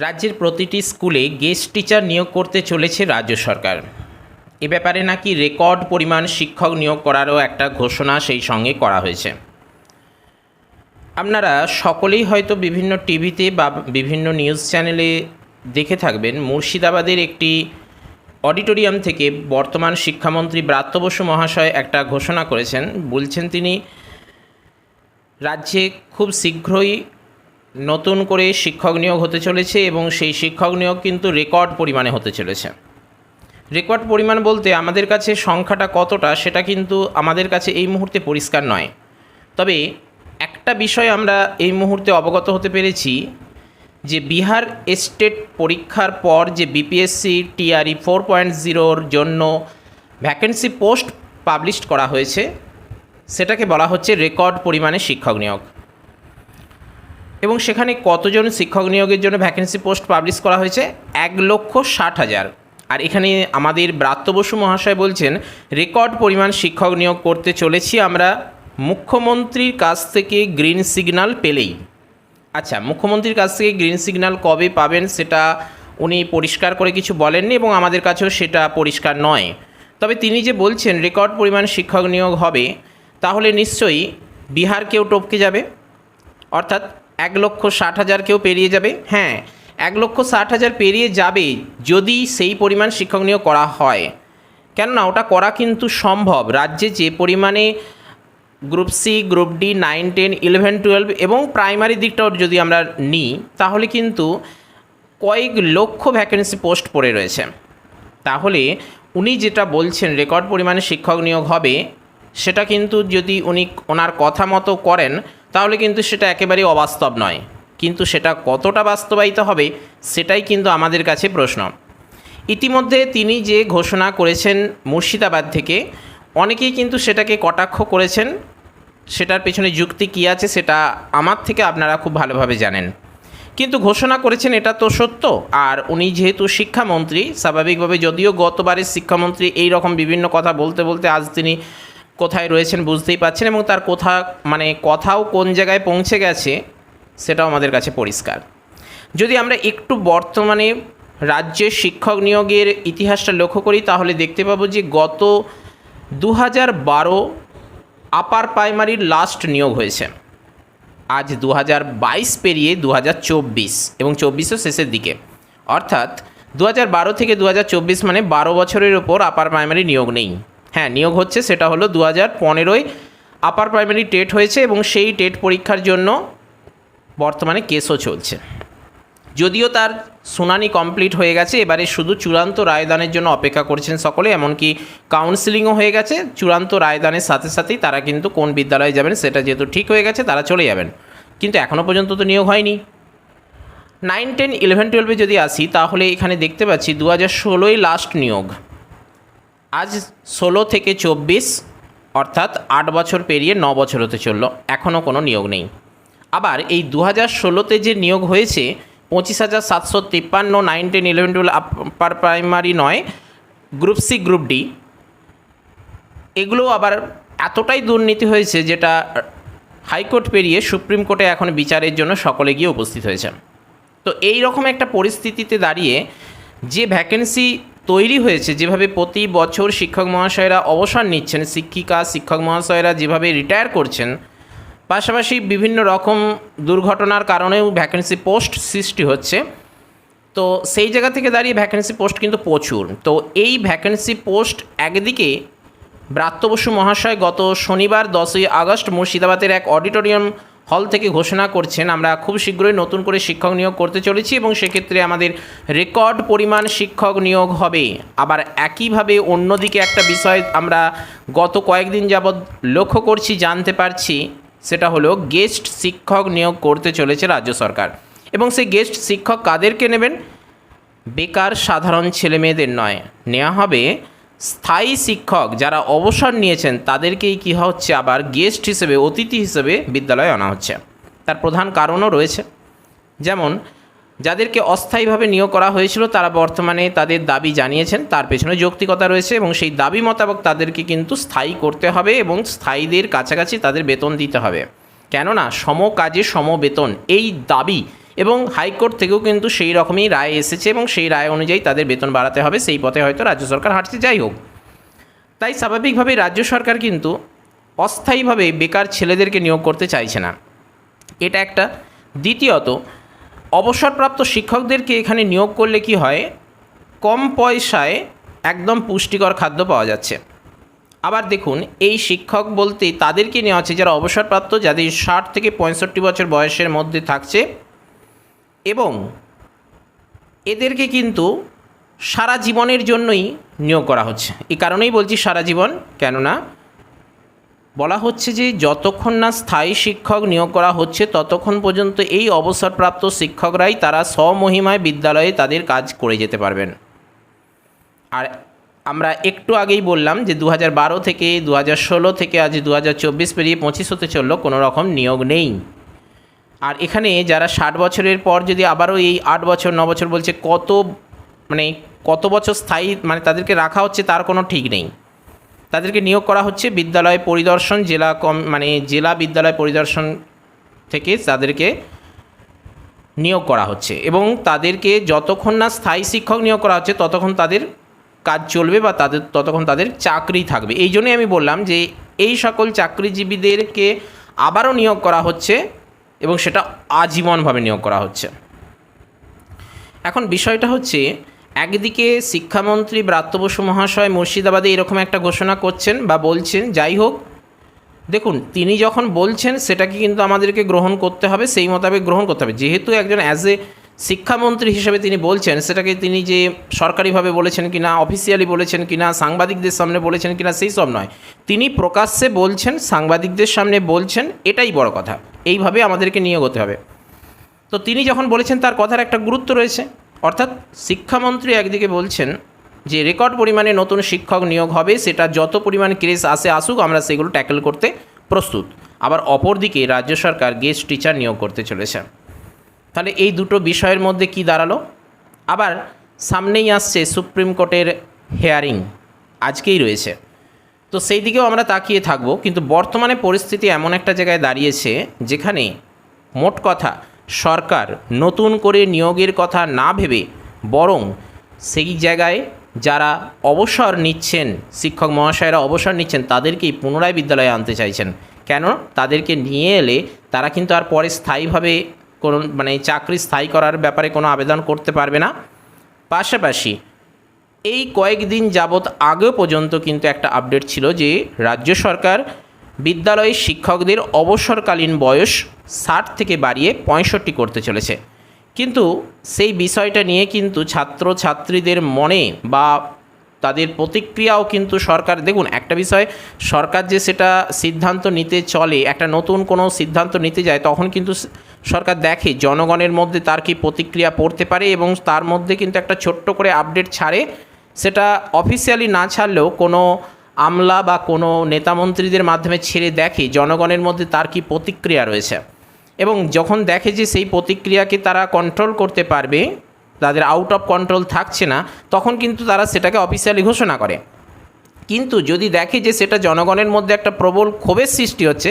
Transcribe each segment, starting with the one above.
রাজ্যের প্রতিটি স্কুলে গেস্ট টিচার নিয়োগ করতে চলেছে রাজ্য সরকার। এ ব্যাপারে নাকি রেকর্ড পরিমাণ শিক্ষক নিয়োগ করারও একটা ঘোষণা সেই সঙ্গে করা হয়েছে। আপনারা সকলেই হয়তো বিভিন্ন টিভিতে বা বিভিন্ন নিউজ চ্যানেলে দেখে থাকবেন, মুর্শিদাবাদের একটি অডিটোরিয়াম থেকে বর্তমান শিক্ষামন্ত্রী ব্রাত্য বসু মহাশয় একটা ঘোষণা করেছেন। বলছেন তিনি, রাজ্যে খুব শীঘ্রই নতুন করে শিক্ষক নিয়োগ হতে চলেছে এবং সেই শিক্ষক নিয়োগ কিন্তু রেকর্ড পরিমাণে হতে চলেছে। রেকর্ড পরিমাণ বলতে আমাদের কাছে সংখ্যাটা কতটা সেটা কিন্তু আমাদের কাছে এই মুহূর্তে পরিষ্কার নয়। তবে একটা বিষয় আমরা এই মুহূর্তে অবগত হতে পেরেছি যে বিহার স্টেট পরীক্ষার পর যে বিপিএসসি টিআরই ফোর পয়েন্ট জিরোর জন্য ভ্যাকেন্সি পোস্ট পাবলিশ করা হয়েছে, সেটাকে বলা হচ্ছে রেকর্ড পরিমাণে শিক্ষক নিয়োগ। এবং সেখানে কতজন শিক্ষক নিয়োগের জন্য ভ্যাকেন্সি পোস্ট পাবলিশ করা হয়েছে? এক লক্ষ ষাট হাজার। আর এখানে আমাদের ব্রাত্য বসু মহাশয় বলছেন, রেকর্ড পরিমাণ শিক্ষক নিয়োগ করতে চলেছি আমরা। মুখ্যমন্ত্রীর কাছ থেকে গ্রিন সিগন্যাল পেলেই। আচ্ছা মুখ্যমন্ত্রীর কাছ থেকে গ্রিন সিগন্যাল কবে পাবেন সেটা উনি পরিষ্কার করে কিছু বলেননি এবং আমাদের কাছেও সেটা পরিষ্কার নয়। তবে তিনি যে বলছেন, রেকর্ড পরিমাণ শিক্ষক নিয়োগ হবে, তাহলে নিশ্চয়ই বিহারকেও টপকে যাবে? অর্থাৎ এক লক্ষ ষাট হাজার কেউ পেরিয়ে যাবে? হ্যাঁ এক লক্ষ ষাট হাজার পেরিয়ে যাবে যদি সেই পরিমাণ শিক্ষক নিয়োগ করা হয়। কেননা, ওটা করা কিন্তু সম্ভব। রাজ্যে যে পরিমাণে group C, group D, nine, ten, eleven, twelve এবং প্রাইমারি দিকটাও যদি আমরা নিই, তাহলে কিন্তু কয়েক লক্ষ ভ্যাকেন্সি পোস্ট পড়ে রয়েছে। তাহলে উনি যেটা বলছেন, রেকর্ড পরিমাণে শিক্ষক নিয়োগ হবে, সেটা কিন্তু যদি উনি ওনার কথা মতো করেন তাহলে কিন্তু সেটা একেবারেই অবাস্তব নয়। কিন্তু সেটা কতটা বাস্তবায়িত হবে, সেটাই কিন্তু আমাদের কাছে প্রশ্ন। ইতিমধ্যে তিনি যে ঘোষণা করেছেন মুর্শিদাবাদ থেকে, অনেকেই কিন্তু সেটাকে কটাক্ষ করেছেন। সেটার পেছনে যুক্তি কী আছে, সেটা আমার থেকে আপনারা খুব ভালোভাবে জানেন। কিন্তু ঘোষণা করেছেন এটা তো সত্য। আর উনি যেহেতু শিক্ষামন্ত্রী, স্বাভাবিকভাবে যদিও গতবারের শিক্ষামন্ত্রী এই রকম বিভিন্ন কথা বলতে বলতে আজ তিনি কোথায় রয়েছেন বুঝতেই পারছেন এবং তার কোথা মানে কথাও কোন জায়গায় পৌঁছে গেছে সেটাও আমাদের কাছে পরিষ্কার। যদি আমরা একটু বর্তমানে রাজ্যের শিক্ষক নিয়োগের ইতিহাসটা লক্ষ্য করি, তাহলে দেখতে পাবো যে গত দু হাজার বারো আপার প্রাইমারির লাস্ট নিয়োগ হয়েছে। আজ দু হাজার বাইশ পেরিয়ে দু হাজার চব্বিশ এবং চব্বিশও শেষের দিকে। অর্থাৎ দু হাজার বারো থেকে দু হাজার চব্বিশ মানে বারো বছরের ওপর আপার প্রাইমারি নিয়োগ নেই। হ্যাঁ নিয়োগ হচ্ছে, সেটা হলো দু হাজার পনেরোয় আপার প্রাইমারি টেট হয়েছে এবং সেই টেট পরীক্ষার জন্য বর্তমানে কেসও চলছে। যদিও তার শুনানি কমপ্লিট হয়ে গেছে, এবারে শুধু চূড়ান্ত রায়দানের জন্য অপেক্ষা করছেন সকলে, এমনকি কাউন্সিলিংও হয়ে গেছে, চূড়ান্ত রায়দানের সাথে সাথেই তারা কিন্তু কোন বিদ্যালয়ে যাবেন সেটা যেহেতু ঠিক হয়ে গেছে, তারা চলে যাবেন। কিন্তু এখনও পর্যন্ত তো নিয়োগ হয়নি। নাইন টেন ইলেভেন টুয়েলভে যদি আসি, তাহলে এখানে দেখতে পাচ্ছি দু হাজার ষোলোই লাস্ট নিয়োগ। আজ ষোলো থেকে চব্বিশ, অর্থাৎ আট বছর পেরিয়ে ন বছর হতে চলল। এখনও কোনো নিয়োগ নেই। আবার এই দু হাজার ষোলোতে যে নিয়োগ হয়েছে, পঁচিশ হাজার সাতশো তিপ্পান্ন nine ten eleven, twelve, upper primary নয়, গ্রুপ সি, গ্রুপ ডি এগুলো আবার এতটাই দুর্নীতি হয়েছে যেটা হাইকোর্ট পেরিয়ে সুপ্রিম কোর্টে এখন বিচারের জন্য সকলে গিয়ে উপস্থিত হয়েছে। তো এই রকম একটা পরিস্থিতিতে দাঁড়িয়ে যে ভ্যাকেন্সি তৈরি হয়েছে, যেভাবে প্রতি বছর শিক্ষক মহাশয়রা অবসর নিচ্ছেন, শিক্ষিকা, শিক্ষক মহাশয়রা যেভাবে রিটায়ার করছেন, পাশাপাশি বিভিন্ন রকম দুর্ঘটনার কারণেও ভ্যাকেন্সি পোস্ট সৃষ্টি হচ্ছে। তো সেই জায়গা থেকে দাঁড়িয়ে ভ্যাকেন্সি পোস্ট কিন্তু প্রচুর। তো এই ভ্যাকেন্সি পোস্ট একদিকে ব্রাত্য বসু মহাশয় গত শনিবার দশই আগস্ট মুর্শিদাবাদের এক অডিটোরিয়াম হল থেকে ঘোষণা করছেন। আমরা খুব শীঘ্রই নতুন করে শিক্ষক নিয়োগ করতে চলেছি এবং সেক্ষেত্রে আমাদের রেকর্ড পরিমাণ শিক্ষক নিয়োগ হবে। আবার একইভাবে অন্যদিকে একটা বিষয় আমরা গত কয়েকদিন যাবৎ লক্ষ্য করছি, জানতে পারছি, সেটা হলো গেস্ট শিক্ষক নিয়োগ করতে চলেছে রাজ্য সরকার। এবং সেই গেস্ট শিক্ষক কাদেরকে নেবেন? বেকার সাধারণ ছেলেমেয়েদের নয়। নেওয়া হবে স্থায়ী শিক্ষক যারা অবসর নিয়েছেন, তাদেরকেই কী হচ্ছে আবার গেস্ট হিসেবে, অতিথি হিসেবে বিদ্যালয়ে আনা হচ্ছে। তার প্রধান কারণও রয়েছে। যেমন, যাদেরকে অস্থায়ীভাবে নিয়োগ করা হয়েছিল, তারা বর্তমানে তাদের দাবি জানিয়েছেন, তার পেছনে যৌক্তিকতা রয়েছে এবং সেই দাবি মোতাবেক তাদেরকে কিন্তু স্থায়ী করতে হবে এবং স্থায়ীদের কাছাকাছি তাদের বেতন দিতে হবে। কেননা সম কাজে সম বেতন এই দাবি এবং হাইকোর্ট থেকেও কিন্তু সেই রকমই রায় এসেছে এবং সেই রায় অনুযায়ী তাদের বেতন বাড়াতে হবে, সেই পথে হয়তো রাজ্য সরকার হাঁটছে, যাই হোক। তাই স্বাভাবিকভাবেই রাজ্য সরকার কিন্তু অস্থায়ীভাবে বেকার ছেলেদেরকে নিয়োগ করতে চাইছে না। এটা একটা। দ্বিতীয়ত, অবসরপ্রাপ্ত শিক্ষকদেরকে এখানে নিয়োগ করলে কি হয়? কম পয়সায় একদম পুষ্টিকর খাদ্য পাওয়া যাচ্ছে। আবার দেখুন, এই শিক্ষক বলতে তাদেরকে নেওয়া হচ্ছে যারা অবসরপ্রাপ্ত, যাদের ষাট থেকে পঁয়ষট্টি বছর বয়সের মধ্যে থাকছে এবং এদেরকে কিন্তু সারা জীবনের জন্যই নিয়োগ করা হচ্ছে। এই কারণেই বলছি সারা জীবন, কেননা বলা হচ্ছে যে যতক্ষণ না স্থায়ী শিক্ষক নিয়োগ করা হচ্ছে, ততক্ষণ পর্যন্ত এই অবসরপ্রাপ্ত শিক্ষকরাই তারা স্বমহিমায় বিদ্যালয়ে তাদের কাজ করে যেতে পারবেন। আর আমরা একটু আগেই বললাম যে দু বারো থেকে দু ষোলো থেকে আজ দু হাজার চব্বিশ পেরিয়ে পঁচিশ হতে চলল, কোনো রকম নিয়োগ নেই। আর এখানে যারা ষাট বছরের পর যদি আবারও এই আট বছর, ন বছর বলছে, কত মানে কত বছর স্থায়ী মানে তাদেরকে রাখা হচ্ছে তার কোনো ঠিক নেই। তাদেরকে নিয়োগ করা হচ্ছে বিদ্যালয় পরিদর্শন, জেলা কম মানে জেলা বিদ্যালয় পরিদর্শন থেকে তাদেরকে নিয়োগ করা হচ্ছে। এবং তাদেরকে যতক্ষণ না স্থায়ী শিক্ষক নিয়োগ করা হচ্ছে, ততক্ষণ তাদের কাজ চলবে বা তাদের, ততক্ষণ তাদের চাকরি থাকবে। এই জন্যই আমি বললাম যে এই সকল চাকরিজীবীদেরকে আবারও নিয়োগ করা হচ্ছে এবং সেটা আজীবনভাবে নিয়োগ করা হচ্ছে। এখন বিষয়টা হচ্ছে, একদিকে শিক্ষামন্ত্রী ব্রাত্য বসু মহাশয় মুর্শিদাবাদে এরকম একটা ঘোষণা করছেন বা বলছেন, যাই হোক, দেখুন, তিনি যখন বলছেন, সেটাকে কিন্তু আমাদেরকে গ্রহণ করতে হবে, সেই মোতাবেক গ্রহণ করতে হবে। যেহেতু একজন অ্যাজ এ শিক্ষামন্ত্রী হিসেবে তিনি বলছেন, সেটাকে তিনি যে সরকারিভাবে বলেছেন কিনা অফিসিয়ালি বলেছেন কিনা, সাংবাদিকদের সামনে বলেছেন কিনা, সেই সব নয়। তিনি প্রকাশ্যে বলছেন, সাংবাদিকদের সামনে বলছেন, এটাই বড় কথা। এইভাবে আমাদেরকে নিয়োগ হতে হবে। তো তিনি যখন বলেছেন, তার কথার একটা গুরুত্ব রয়েছে। অর্থাৎ শিক্ষামন্ত্রী একদিকে বলছেন যে, রেকর্ড পরিমাণে নতুন শিক্ষক নিয়োগ হবে, সেটা যত পরিমাণ ক্রেজ আসে আসুক, আমরা সেগুলো ট্যাকেল করতে প্রস্তুত। আবার অপরদিকে রাজ্য সরকার গেস্ট টিচার নিয়োগ করতে চলেছে। তাহলে এই দুটো বিষয়ের মধ্যে কি দাঁড়াল? আবার সামনেই আসছে সুপ্রিম কোর্টের হেয়ারিং আজকেই রয়েছে। তো সেই দিকেও আমরা তাকিয়ে থাকব, কিন্তু বর্তমানে পরিস্থিতি এমন একটা জায়গায় দাঁড়িয়েছে, যেখানে মোট কথা সরকার নতুন করে নিয়োগের কথা না ভেবে বরং সেই জায়গায় যারা অবসর নিচ্ছেন, শিক্ষক মহাশয়রা অবসর নিচ্ছেন, তাদেরকেই পুনরায় বিদ্যালয়ে আনতে চাইছেন। কেন? তাদেরকে নিয়ে এলে তারা কিন্তু আর পরে স্থায়ীভাবে কোনো মানে চাকরি স্থায়ী করার ব্যাপারে কোনো আবেদন করতে পারবে না। পাশাপাশি এই কয়েকদিন যাবৎ আগে পর্যন্ত কিন্তু একটা আপডেট ছিল যে রাজ্য সরকার বিদ্যালয়ের শিক্ষকদের অবসরকালীন বয়স ষাট থেকে বাড়িয়ে পঁয়ষট্টি করতে চলেছে। কিন্তু সেই বিষয়টা নিয়ে কিন্তু ছাত্র ছাত্রীদের মনে বা তাদের প্রতিক্রিয়াও কিন্তু সরকার, দেখুন একটা বিষয়, সরকার যে সেটা সিদ্ধান্ত নিতে চলে, একটা নতুন কোনো সিদ্ধান্ত নিতে যায়, তখন কিন্তু সরকার দেখে জনগণের মধ্যে তার কি প্রতিক্রিয়া পড়তে পারে এবং তার মধ্যে কিন্তু একটা ছোট্ট করে আপডেট ছাড়ে, সেটা অফিসিয়ালি না ছাড়লেও কোনো আমলা বা কোনো নেতামন্ত্রীদের মাধ্যমে ছেড়ে দেখে জনগণের মধ্যে তার কি প্রতিক্রিয়া রয়েছে। এবং যখন দেখে যে সেই প্রতিক্রিয়াকে তারা কন্ট্রোল করতে পারবে তাদের আউট অফ কন্ট্রোল থাকছে না, তখন কিন্তু তারা সেটাকে অফিসিয়ালি ঘোষণা করে। কিন্তু যদি দেখে যে সেটা জনগণের মধ্যে একটা প্রবল ক্ষোভের সৃষ্টি হচ্ছে,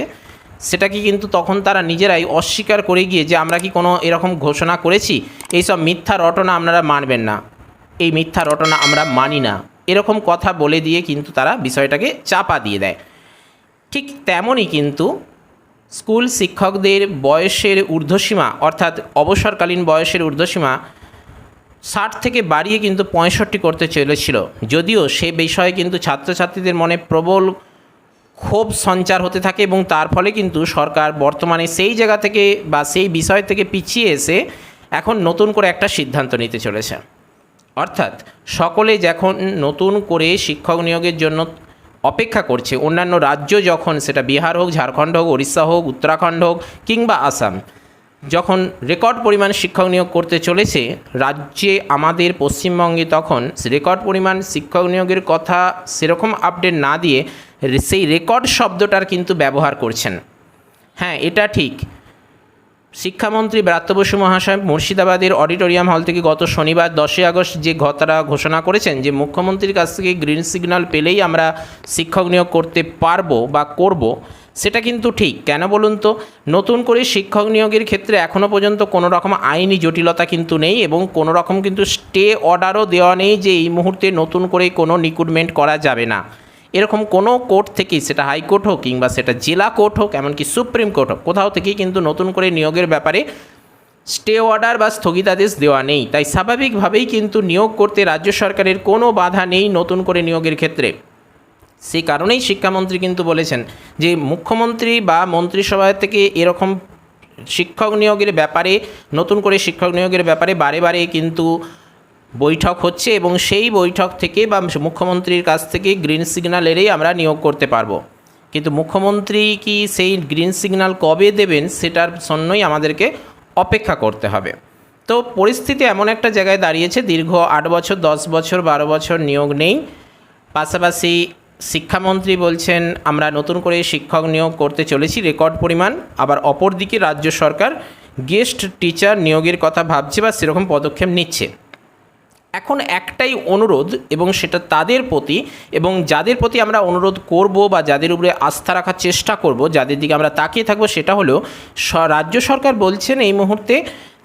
সেটাকে কিন্তু তখন তারা নিজেরাই অস্বীকার করে গিয়ে যে আমরা কি কোনো এরকম ঘোষণা করেছি, এইসব মিথ্যা রটনা আপনারা মানবেন না। এই মিথ্যা রটনা আমরা মানি না। এরকম কথা বলে দিয়ে কিন্তু তারা বিষয়টাকে চাপা দিয়ে দেয়। ঠিক তেমনই কিন্তু স্কুল শিক্ষকদের বয়সের ঊর্ধ্বসীমা, অর্থাৎ অবসরকালীন বয়সের ঊর্ধ্বসীমা ষাট থেকে বাড়িয়ে কিন্তু পঁয়ষট্টি করতে চলেছিল। যদিও সে বিষয়ে কিন্তু ছাত্রছাত্রীদের মনে প্রবল ক্ষোভ সঞ্চার হতে থাকে এবং তার ফলে কিন্তু সরকার বর্তমানে সেই জায়গা থেকে বা সেই বিষয় থেকে পিছিয়ে এসে এখন নতুন করে একটা সিদ্ধান্ত নিতে চলেছে। অর্থাৎ সকলে যখন নতুন করে শিক্ষক নিয়োগের জন্য অপেক্ষা করছে, অন্যান্য রাজ্য যখন সেটা বিহার হোক, ঝাড়খণ্ড হোক উড়িষ্যা হোক, উত্তরাখণ্ড হোক কিংবা আসাম যখন রেকর্ড পরিমাণ শিক্ষক নিয়োগ করতে চলেছে, রাজ্যে আমাদের পশ্চিমবঙ্গে তখন রেকর্ড পরিমাণ শিক্ষক নিয়োগের কথা সেরকম আপডেট না দিয়ে সেই রেকর্ড শব্দটার কিন্তু ব্যবহার করছেন। হ্যাঁ এটা ঠিক। শিক্ষামন্ত্রী ব্রাত্য বসু মহাশয় মুর্শিদাবাদের অডিটোরিয়াম হল থেকে গত শনিবার দশই আগস্ট যে কথাটা ঘোষণা করেছেন, যে মুখ্যমন্ত্রীর কাছ থেকে গ্রিন সিগন্যাল পেলেই আমরা শিক্ষক নিয়োগ করতে পারব বা করব সেটা কিন্তু ঠিক। কেন বলুন তো? নতুন করে শিক্ষক নিয়োগের ক্ষেত্রে এখনও পর্যন্ত কোনো রকম আইনি জটিলতা কিন্তু নেই এবং কোনো রকম কিন্তু স্টে অর্ডারও দেওয়া নেই যে এই মুহূর্তে নতুন করে কোনো রিক্রুটমেন্ট করা যাবে না। এরকম কোনো কোর্ট থেকেই, সেটা হাইকোর্ট হোক কিংবা সেটা জেলা কোর্ট হোক, এমনকি সুপ্রিম কোর্ট হোক, কোথাও থেকেই কিন্তু নতুন করে নিয়োগের ব্যাপারে স্টে অর্ডার বা স্থগিতাদেশ দেওয়া নেই। তাই স্বাভাবিকভাবেই কিন্তু নিয়োগ করতে রাজ্য সরকারের কোনো বাধা নেই নতুন করে নিয়োগের ক্ষেত্রে। সেই কারণেই শিক্ষামন্ত্রী কিন্তু বলেছেন যে মুখ্যমন্ত্রী বা মন্ত্রিসভা থেকে এরকম শিক্ষক নিয়োগের ব্যাপারে, নতুন করে শিক্ষক নিয়োগের ব্যাপারে বারে বারে কিন্তু বৈঠক হচ্ছে এবং সেই বৈঠক থেকে বা মুখ্যমন্ত্রীর কাছ থেকে গ্রিন সিগন্যাল এলেই আমরা নিয়োগ করতে পারব। কিন্তু মুখ্যমন্ত্রী কি সেই গ্রিন সিগন্যাল কবে দেবেন সেটার জন্যই আমাদেরকে অপেক্ষা করতে হবে। তো পরিস্থিতি এমন একটা জায়গায় দাঁড়িয়েছে, দীর্ঘ আট বছর, দশ বছর, বারো বছর নিয়োগ নেই। পাশাপাশি শিক্ষামন্ত্রী বলছেন, আমরা নতুন করে শিক্ষক নিয়োগ করতে চলেছি, রেকর্ড পরিমাণ, আবার অপরদিকে রাজ্য সরকার গেস্ট টিচার নিয়োগের কথা ভাবছে বা সেরকম পদক্ষেপ নিচ্ছে। এখন একটাই অনুরোধ এবং সেটা তাদের প্রতি এবং যাদের প্রতি আমরা অনুরোধ করব বা যাদের উপরে আস্থা রাখার চেষ্টা করব, যাদের দিকে আমরা তাকিয়ে থাকব সেটা হলো রাজ্য সরকার বলছেন এই মুহূর্তে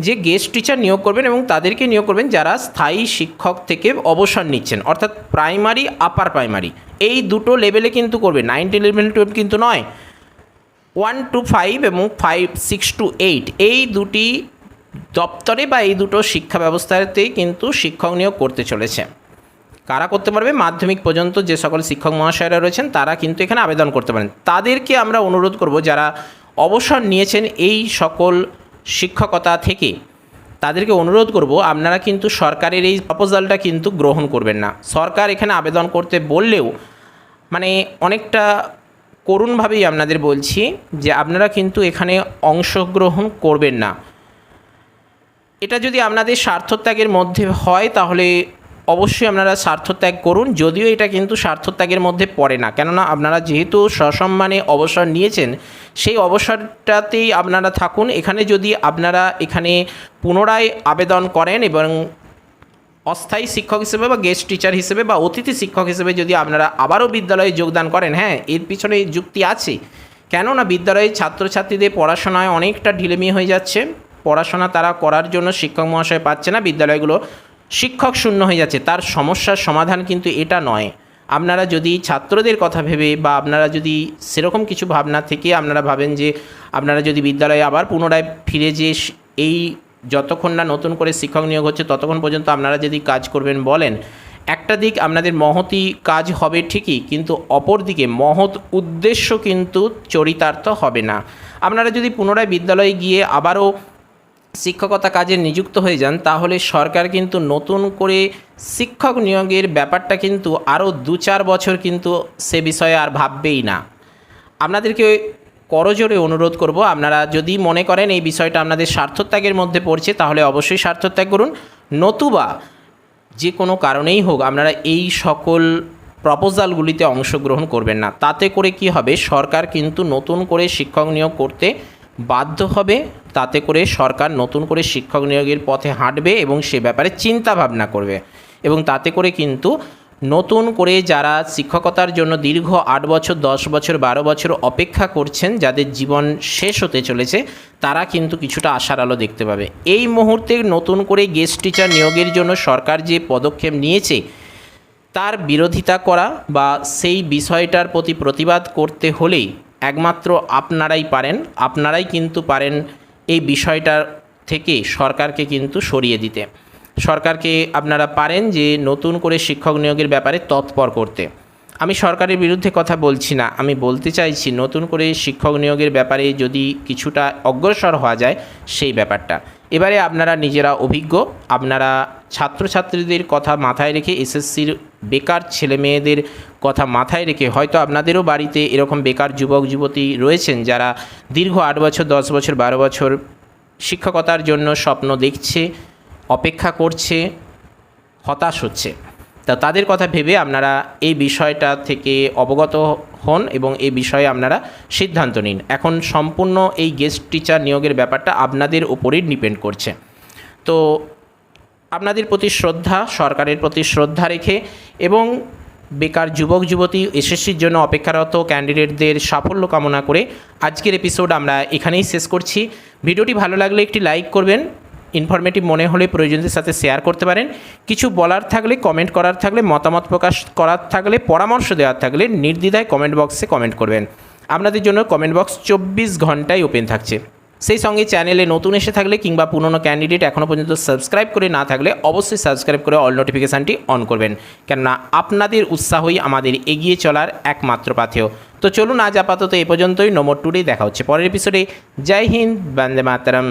যে গেস্ট টিচার নিয়োগ করবেন এবং তাদেরকে নিয়োগ করবেন যারা স্থায়ী শিক্ষক থেকে অবসর নিচ্ছেন, অর্থাৎ প্রাইমারি আপার প্রাইমারি এই দুটো লেভেলে কিন্তু করবে নাইন ইলেভেন টুয়েলভ কিন্তু নয়। ওয়ান টু ফাইভ এবং ফাইভ সিক্স টু এইট এই দুটি দপ্তরে বা এই দুটো শিক্ষা ব্যবস্থাতেই কিন্তু শিক্ষক নিয়োগ করতে চলেছে। কারা করতে পারবে? মাধ্যমিক পর্যন্ত যে সকল শিক্ষক মহাশয়রা রয়েছেন, তারা কিন্তু এখানে আবেদন করতে পারেন। তাদেরকে আমরা অনুরোধ করব, যারা অবসর নিয়েছেন এই সকল শিক্ষকতা থেকে, তাদেরকে অনুরোধ করব, আপনারা কিন্তু সরকারের এই প্রপোজালটা কিন্তু গ্রহণ করবেন না। সরকার এখানে আবেদন করতে বললেও মানে অনেকটা করুণভাবেই আপনাদের বলছি যে আপনারা কিন্তু এখানে অংশগ্রহণ করবেন না। এটা যদি আপনাদের স্বার্থত্যাগের মধ্যে হয়, তাহলে অবশ্যই আপনারা স্বার্থত্যাগ করুন। যদিও এটা কিন্তু স্বার্থত্যাগের মধ্যে পড়ে না। কেননা আপনারা যেহেতু সসম্মানে অবসর নিয়েছেন, সেই অবসরটাতেই আপনারা থাকুন। এখানে যদি আপনারা এখানে পুনরায় আবেদন করেন এবং অস্থায়ী শিক্ষক হিসেবে বা গেস্ট টিচার হিসেবে বা অতিথি শিক্ষক হিসেবে যদি আপনারা আবারও বিদ্যালয়ে যোগদান করেন হ্যাঁ এর পিছনে যুক্তি আছে। কেননা বিদ্যালয়ের ছাত্রছাত্রীদের পড়াশোনায় অনেকটা ঢিলেমি হয়ে যাচ্ছে। পড়াশোনা তারা করার জন্য শিক্ষক মহাশয় পাচ্ছে না, বিদ্যালয়গুলো শিক্ষক শূন্য হয়ে যাচ্ছে। তার সমস্যার সমাধান কিন্তু এটা নয়। আপনারা যদি ছাত্রদের কথা ভেবে বা আপনারা যদি সেরকম কিছু ভাবনা থেকে আপনারা ভাবেন যে আপনারা যদি বিদ্যালয়ে আবার পুনরায় ফিরে যে এই যতক্ষণ না নতুন করে শিক্ষক নিয়োগ হচ্ছে ততক্ষণ পর্যন্ত আপনারা যদি কাজ করবেন বলেন, একটা দিক আপনাদের মহতি কাজ হবে ঠিকই, কিন্তু অপর দিকে মহৎ উদ্দেশ্য কিন্তু চরিতার্থ হবে না। আপনারা যদি পুনরায় বিদ্যালয়ে গিয়ে আবারও শিক্ষকতা কাজে নিযুক্ত হয়ে যান, তাহলে সরকার কিন্তু নতুন করে শিক্ষক নিয়োগের ব্যাপারটা কিন্তু আরও দু চার বছর কিন্তু সে বিষয়ে আর ভাববেই না। আপনাদেরকে করজোরে অনুরোধ করব, আপনারা যদি মনে করেন এই বিষয়টা আপনাদের স্বার্থত্যাগের মধ্যে পড়ছে, তাহলে অবশ্যই স্বার্থত্যাগ করুন। নতুবা যে কোনো কারণেই হোক, আপনারা এই সকল প্রপোজালগুলিতে অংশগ্রহণ করবেন না। তাতে করে কি হবে, সরকার কিন্তু নতুন করে শিক্ষক নিয়োগ করতে বাধ্য হবে। তাতে করে সরকার নতুন করে শিক্ষক নিয়োগের পথে হাঁটবে এবং সে ব্যাপারে চিন্তা ভাবনা করবে। এবং তাতে করে কিন্তু নতুন করে যারা শিক্ষকতার জন্য দীর্ঘ আট বছর, দশ বছর, বারো বছর অপেক্ষা করছেন, যাদের জীবন শেষ হতে চলেছে, তারা কিন্তু কিছুটা আশার আলো দেখতে পাবে। এই মুহূর্তে নতুন করে গেস্ট টিচার নিয়োগের জন্য সরকার যে পদক্ষেপ নিয়েছে, তার বিরোধিতা করা বা সেই বিষয়টার প্রতি প্রতিবাদ করতে হলেই একমাত্র আপনারাই পারেন। আপনারাই কিন্তু পারেন এই বিষয়টার থেকে সরকারকে কিন্তু সরিয়ে দিতে। সরকারকে আপনারা পারেন যে নতুন করে শিক্ষক নিয়োগের ব্যাপারে তৎপর করতে। আমি সরকারের বিরুদ্ধে কথা বলছি না, আমি বলতে চাইছি নতুন করে শিক্ষক নিয়োগের ব্যাপারে যদি কিছুটা অগ্রসর হওয়া যায় সেই ব্যাপারটা। এবারে আপনারা নিজেরা অভিজ্ঞ, আপনারা ছাত্রছাত্রীদের কথা মাথায় রেখে এসএসসির বেকার ছেলে মেয়েদের কথা মাথায় রেখে হয়তো আপনাদেরও বাড়িতে এরকম বেকার যুবক, যুবতী রয়েছেন যারা দীর্ঘ আট বছর, দশ বছর, বারো বছর শিক্ষকতার জন্য স্বপ্ন দেখছে, অপেক্ষা করছে, হতাশ হচ্ছে। তা তাদের কথা ভেবে আপনারা এই বিষয়টা থেকে অবগত হন এবং এই বিষয়ে আপনারা সিদ্ধান্ত নিন। এখন সম্পূর্ণ এই গেস্ট টিচার নিয়োগের ব্যাপারটা আপনাদের উপরেই ডিপেন্ড করছে। তো আপনাদের প্রতি শ্রদ্ধা, সরকারের প্রতি শ্রদ্ধা রেখে এবং বেকার যুবক, যুবতী, এসএসসির জন্য অপেক্ষারত ক্যান্ডিডেটদের সাফল্য কামনা করে আজকের এপিসোড আমরা এখানেই শেষ করছি। ভিডিওটি ভালো লাগলে একটি লাইক করবেন ইনফরমেটিভ মনে হলে প্রয়োজনদের সাথে শেয়ার করতে পারেন। কিছু বলার থাকলে কমেন্ট করার থাকলে, মতামত প্রকাশ করার থাকলে, পরামর্শ দেওয়ার থাকলে নির্দ্বিধায় কমেন্ট বক্সে কমেন্ট করবেন। আপনাদের জন্য কমেন্ট বক্স চব্বিশ ঘন্টায় ওপেন থাকছে। সেই সঙ্গে চ্যানেলে নতুন এসে থাকলে কিংবা পুরনো ক্যান্ডিডেট এখনও পর্যন্ত সাবস্ক্রাইব করে না থাকলে অবশ্যই সাবস্ক্রাইব করে অল নোটিফিকেশানটি অন করবেন। কেননা আপনাদের উৎসাহই আমাদের এগিয়ে চলার একমাত্র পাথেয়। তো চলুন আজ আপাতত এ পর্যন্তই। নম্বর টুডে দেখা হচ্ছে পরের এপিসোডে জয় হিন্দ, বন্দে মাতরম।